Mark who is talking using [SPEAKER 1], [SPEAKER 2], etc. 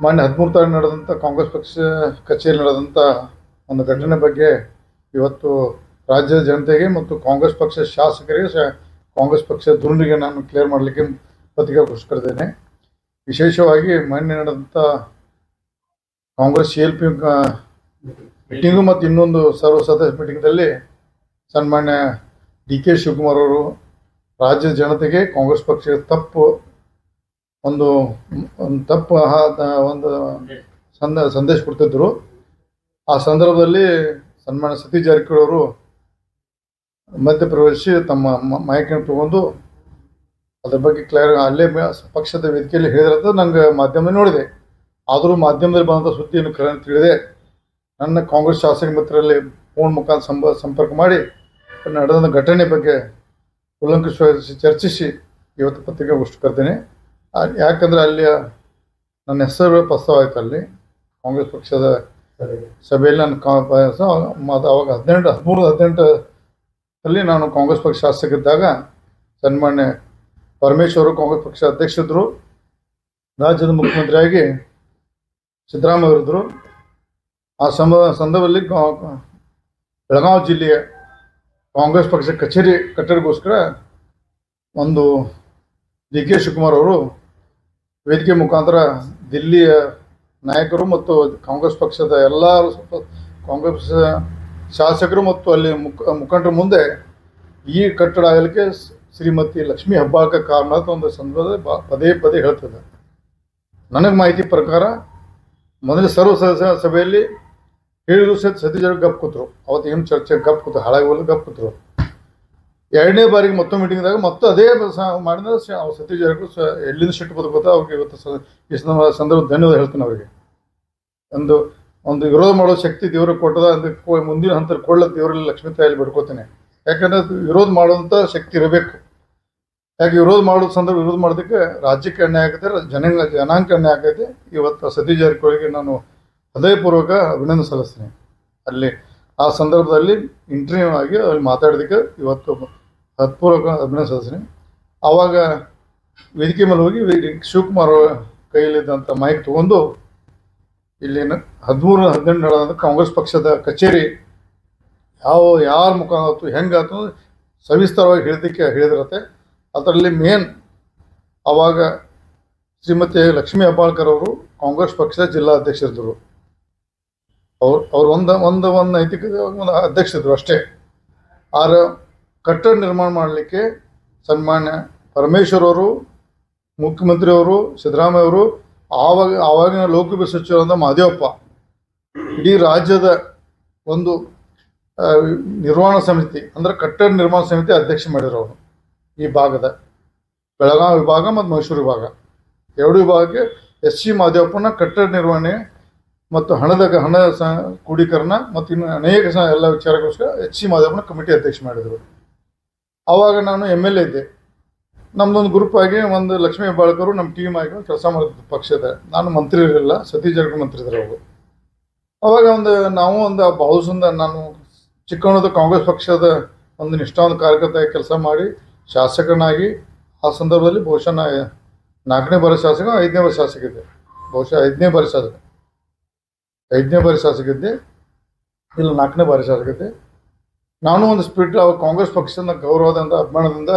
[SPEAKER 1] ಮಾನ್ಯ ಹದಿಮೂರು ತಾರೀಕು ನಡೆದಂಥ ಕಾಂಗ್ರೆಸ್ ಪಕ್ಷ ಕಚೇರಿ ನಡೆದಂಥ ಒಂದು ಘಟನೆ ಬಗ್ಗೆ ಇವತ್ತು ರಾಜ್ಯದ ಜನತೆಗೆ ಮತ್ತು ಕಾಂಗ್ರೆಸ್ ಪಕ್ಷ ಶಾಸಕರಿಗೆ ಕಾಂಗ್ರೆಸ್ ಪಕ್ಷದ ಧುರೀಣರಿಗೆ ನಾನು ಕ್ಲಿಯರ್ ಮಾಡಲಿಕ್ಕೆ ಪತ್ರಿಕಾಗೋಷ್ಠಿ ಕರೆದೇನೆ ವಿಶೇಷವಾಗಿ ಮೊನ್ನೆ ನಡೆದಂಥ Congress C L P meeting ಮತ್ತು ಇನ್ನೊಂದು ಸರ್ವ ಸದಸ್ಯ ಮೀಟಿಂಗ್ದಲ್ಲಿ ಸನ್ಮಾನ್ಯ ಡಿ ಕೆ ಶಿವಕುಮಾರ್ ಅವರು ರಾಜ್ಯ ಜನತೆಗೆ ಕಾಂಗ್ರೆಸ್ ಪಕ್ಷದ ತಪ್ಪು ಒಂದು ಒಂದು ತಪ್ಪು ಒಂದು ಸಂದ, ಸಂದೇಶ ಕೊಡ್ತಿದ್ದರು ಆ ಸಂದರ್ಭದಲ್ಲಿ ಸನ್ಮಾನ ಸತೀಶ್ ಜಾರಕಿಹೊಳಿ ಅವರು ಮಧ್ಯಪ್ರವೇಶಿಸಿ ತಮ್ಮ ಮಾಹಿತಿಯನ್ನು ತಗೊಂಡು ಅದ್ರ ಬಗ್ಗೆ ಕ್ಲಿಯರ್ ಅಲ್ಲೇ ಪಕ್ಷದ ವೇದಿಕೆಯಲ್ಲಿ ಹೇಳಿದ್ರಂತ ನಂಗೆ ಮಾಧ್ಯಮದಲ್ಲಿ ನೋಡಿದೆ. ಆದರೂ ಮಾಧ್ಯಮದಲ್ಲಿ ಬಂದಂಥ ಸುದ್ದಿಯನ್ನು ಕರೆ ತಿಳಿದೆ. ನನ್ನ ಕಾಂಗ್ರೆಸ್ ಶಾಸಕ ಮಿತ್ರರಲ್ಲಿ ಫೋನ್ ಮುಖಾಂತರ ಸಂಪ ಸಂಪರ್ಕ ಮಾಡಿ ನಡೆದ ಘಟನೆ ಬಗ್ಗೆ ಕೂಲಂಕಷವಾಗಿ ಚರ್ಚಿಸಿ ಇವತ್ತು ಪತ್ರಿಕಾಗೋಷ್ಠಿ ಕರ್ತೇನೆ ಆ- ಯಾಕಂದ್ರೆ ಅಲ್ಲಿ ನನ್ನ ಹೆಸರು ಪ್ರಸ್ತಾವ ಆಯ್ತು ಅಲ್ಲಿ ಕಾಂಗ್ರೆಸ್ ಪಕ್ಷದ ಸಭೆಯಲ್ಲಿ ನಾನು ಮತ್ತು ಅವಾಗ ಹದಿನೆಂಟು, ಹದಿಮೂರು, ಹದಿನೆಂಟರಲ್ಲಿ ನಾನು ಕಾಂಗ್ರೆಸ್ ಪಕ್ಷ ಶಾಸಕಿದ್ದಾಗ ಸನ್ಮಾನ್ಯ ಪರಮೇಶ್ವರು ಕಾಂಗ್ರೆಸ್ ಪಕ್ಷ ಅಧ್ಯಕ್ಷರಿದ್ದರು. ರಾಜ್ಯದ ಮುಖ್ಯಮಂತ್ರಿಯಾಗಿ ಸಿದ್ದರಾಮಯ್ಯ ಇದ್ದರು ಆ ಸಮ ಸಂದರ್ಭದಲ್ಲಿ ಬೆಳಗಾವಿ ಜಿಲ್ಲೆಯ ಕಾಂಗ್ರೆಸ್ ಪಕ್ಷ ಕಚೇರಿ ಕಟ್ಟಡಕ್ಕೋಸ್ಕರ ಒಂದು ಡಿ ಕೆ ಶಿವಕುಮಾರ್ ಅವರು ವೇದಿಕೆ ಮುಖಾಂತರ ದಿಲ್ಲಿಯ ನಾಯಕರು ಮತ್ತು ಕಾಂಗ್ರೆಸ್ ಪಕ್ಷದ ಎಲ್ಲ ಕಾಂಗ್ರೆಸ್ ಶಾಸಕರು ಮತ್ತು ಅಲ್ಲಿ ಮುಖ ಮುಖಂಡರ ಮುಂದೆ ಈ ಕಟ್ಟಡ ಆಗಲಿಕ್ಕೆ ಶ್ರೀಮತಿ ಲಕ್ಷ್ಮೀ ಹೆಬ್ಬಾಳ್ಕರ್ ಕಾರಣ ಒಂದು ಸಂದರ್ಭದಲ್ಲಿ ಪದೇ ಪದೇ ಹೇಳ್ತದೆ. ನನಗೆ ಮಾಹಿತಿ ಪ್ರಕಾರ ಮೊದಲ ಸರ್ವ ಸದಸ್ಯ ಸಭೆಯಲ್ಲಿ ಹೇಳಿದ್ರು ಸಹಿತ ಸತೀಶ್ ಗಪ್ ಕೂತರು. ಅವತ್ತು ಏನು ಚರ್ಚೆ ಗಪ್ ಕೂತು ಹಾಳಾಗಿ ಗಪ್ ಕೂತರು. ಎರಡನೇ ಬಾರಿಗೆ ಮತ್ತೊಂದು ಮೀಟಿಂಗ್ದಾಗ ಮತ್ತೆ ಅದೇ ಮಾಡಿದ್ರೆ ಸತೀಶ್ ಜಾರಕಿಹೊಳಿ ಎಲ್ಲಿಂದ ಸಿಟ್ಟು ಬದುಕೋತ ಅವ್ರಿಗೆ ಇವತ್ತು ಈ ಸಂದರ್ಭ ಧನ್ಯವಾದ ಹೇಳ್ತೀನಿ ಅವರಿಗೆ. ಒಂದು ಒಂದು ವಿರೋಧ ಮಾಡೋ ಶಕ್ತಿ ದೇವರು ಕೊಟ್ಟದ, ಅಂದ್ರೆ ಮುಂದಿನ ಹಂತ ಕೊಳ್ಳ ದೇವರಲ್ಲಿ ಲಕ್ಷ್ಮೀ ತಾಯಲ್ಲಿ ಬಿಡ್ಕೋತೇನೆ. ಯಾಕಂದ್ರೆ ವಿರೋಧ ಮಾಡುವಂಥ ಶಕ್ತಿ ಇರಬೇಕು. ಯಾಕೆ ವಿರೋಧ ಮಾಡೋ ಸಂದರ್ಭ ವಿರೋಧ ಮಾಡೋದಕ್ಕೆ ರಾಜ್ಯಕ್ಕೆ ಅನ್ಯಾಯ ಆಗೈತೆ ಜನಾಂಗ ಅನ್ಯಾಯ ಆಗೈತೆ ಇವತ್ತು ಸತೀಶ್ ಜಾರಕಿಹೊಳಿಗೆ ನಾನು ಹೃದಯಪೂರ್ವಕ ಅಭಿನಂದನೆ ಸಲ್ಲಿಸ್ತೀನಿ. ಅಲ್ಲಿ ಆ ಸಂದರ್ಭದಲ್ಲಿ ಇಂಟರ್ವ್ಯೂ ಆಗಿ ಅಲ್ಲಿ ಮಾತಾಡೋದಕ್ಕೆ ಇವತ್ತು ಹತ್ಪೂರ್ವಕ ಅಭಿನಯ ಸಲ್ಲಿಸ್ತೀನಿ ಆವಾಗ ವೇದಿಕೆ ಮೇಲೆ ಹೋಗಿ ಶಿವಕುಮಾರ್ ಕೈಯಲ್ಲಿದ್ದಂಥ ಮೈಕ್ ತಗೊಂಡು ಇಲ್ಲಿ ಹದಿಮೂರು ಹದಿನೆಂಟು ಕಾಂಗ್ರೆಸ್ ಪಕ್ಷದ ಕಚೇರಿ ಯಾವ, ಯಾರ ಮುಖ ಆಯಿತು ಹೆಂಗಾಯ್ತು ಸವಿಸ್ತಾರವಾಗಿ ಹೇಳಿದಕ್ಕೆ ಹೇಳಿದಿರತ್ತೆ. ಅದರಲ್ಲಿ ಮೇನ್ ಆವಾಗ ಶ್ರೀಮತಿ ಲಕ್ಷ್ಮೀ ಹೆಬ್ಬಾಳ್ಕರ್ ಅವರು ಕಾಂಗ್ರೆಸ್ ಪಕ್ಷದ ಜಿಲ್ಲಾ ಅಧ್ಯಕ್ಷರಿದ್ದರು. ಅವ್ರು ಅವ್ರು ಒಂದು ಒಂದು ಒಂದು ನೈತಿಕ ಒಂದು ಅಧ್ಯಕ್ಷರಿದ್ರು ಅಷ್ಟೇ. ಆರ ಕಟ್ಟಡ ನಿರ್ಮಾಣ ಮಾಡಲಿಕ್ಕೆ ಸನ್ಮಾನ್ಯ ಪರಮೇಶ್ವರ್ ಅವರು ಮುಖ್ಯಮಂತ್ರಿಯವರು ಸಿದ್ದರಾಮಯ್ಯ ಅವರು, ಆವಾಗ, ಆವಾಗಿನ ಲೋಕಸಭೆ ಸಚಿವರಾದ ಮಾದೇವಪ್ಪ, ಇಡೀ ರಾಜ್ಯದ ಒಂದು ನಿರ್ವಹಣಾ ಸಮಿತಿ, ಅಂದ್ರೆ ಕಟ್ಟಡ ನಿರ್ಮಾಣ ಸಮಿತಿ ಅಧ್ಯಕ್ಷ ಮಾಡಿರೋರು ಈ ಭಾಗದ. ಬೆಳಗಾವಿ ವಿಭಾಗ ಮತ್ತು ಮೈಸೂರು ವಿಭಾಗ. ಎರಡು ವಿಭಾಗಕ್ಕೆ ಎಸ್ ಸಿ ಮಾದೇವಪ್ಪನ ಕಟ್ಟಡ ನಿರ್ವಹಣೆ ಮತ್ತು ಹಣದ ಹಣ ಸ ಕ್ರೋಢೀಕರಣ ಮತ್ತು ಇನ್ನು ಅನೇಕ ಎಲ್ಲ ವಿಚಾರಗಳಿಗೋಸ್ಕರ ಎಚ್ ಸಿ ಮಾದೇವಪ್ಪನ ಕಮಿಟಿ ಅಧ್ಯಕ್ಷ ಮಾಡಿದರು. ಆವಾಗ ನಾನು ಎಂ ಎಲ್ ಎ ಇದ್ದೆ. ನಮ್ಮದೊಂದು ಗ್ರೂಪ್ ಆಗಿ ಒಂದು ಲಕ್ಷ್ಮೀ ಬಾಳ್ಕರು ನಮ್ಮ ಟೀಮ್ ಆಗಿ ಕೆಲಸ ಮಾಡಿದ್ದು ಪಕ್ಷದ. ನಾನು ಮಂತ್ರಿ ಇರಲಿಲ್ಲ, ಸತೀಶ್ ಜಾರಕಿಹೊಳಿ ಮಂತ್ರಿ ಇದ್ರು ಅವರು. ಅವಾಗ ಒಂದು ನಾವು ಒಂದು ಬಹುಸಂದ ನಾನು ಚಿಕ್ಕವನದ ಕಾಂಗ್ರೆಸ್ ಪಕ್ಷದ ಒಂದು ನಿಷ್ಠಾವಂತ ಕಾರ್ಯಕರ್ತ ಕೆಲಸ ಮಾಡಿ ಶಾಸಕನಾಗಿ, ಆ ಸಂದರ್ಭದಲ್ಲಿ ಬಹುಶಃ ನಾಲ್ಕನೇ ಬಾರಿ ಶಾಸಕ, ಐದನೇ ಬಾರಿ ಶಾಸಕ ಇದ್ದೆ. ಬಹುಶಃ ಐದನೇ ಬಾರಿ ಶಾಸಕ. ಐದನೇ ಬಾರಿ ಶಾಸಕ ಇದ್ದೆ. ಇಲ್ಲ ನಾಲ್ಕನೇ ಬಾರಿ ಶಾಸಕ ಇದ್ದೆ. ನಾನು ಒಂದು ಸ್ಪಿರಿಟ್ ಕಾಂಗ್ರೆಸ್ ಪಕ್ಷದ ಗೌರವದಿಂದ ಅಭಿಮಾನದಿಂದ